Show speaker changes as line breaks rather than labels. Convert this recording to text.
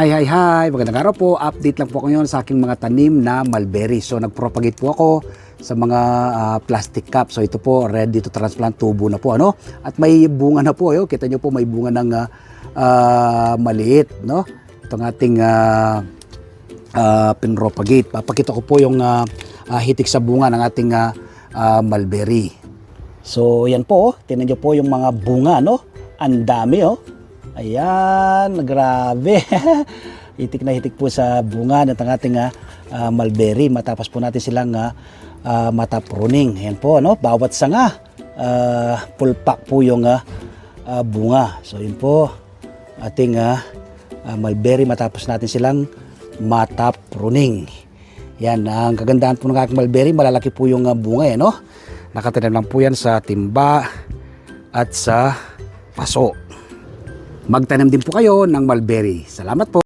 Hi, hi, hi! Magandang araw po. Update lang po ako ngayon sa aking mga tanim na mulberry. So, nagpropagate po ako sa mga ah, plastic cup. So, ito po, ready to transplant tubo na po. Ano? At may bunga na po. Yo. Kita nyo po, may bunga ng ah, maliit. No? Itong ating uh, pinropagate. Papakita ko po yung ah, ah, hitik sa bunga ng ating ah, ah, mulberry. So, yan po. Oh. Tingnan nyo po yung mga bunga. No? Ang dami. Oh. Ayan, grabe. hitik na hitik po sa bunga ng ating ah, mulberry. Matapos po natin silang uh, matapruning. Ayan po, ano? bawat sanga. Uh, pulpak po yung ah, ah, bunga. So yun po, ating ah, ah, mulberry matapos natin silang matapruning. Yan, ang kagandahan po ng aking mulberry, malalaki po yung ah, bunga. Eh, no? Nakatanim lang po yan sa timba at sa paso. Magtanim din po kayo ng mulberry. Salamat po.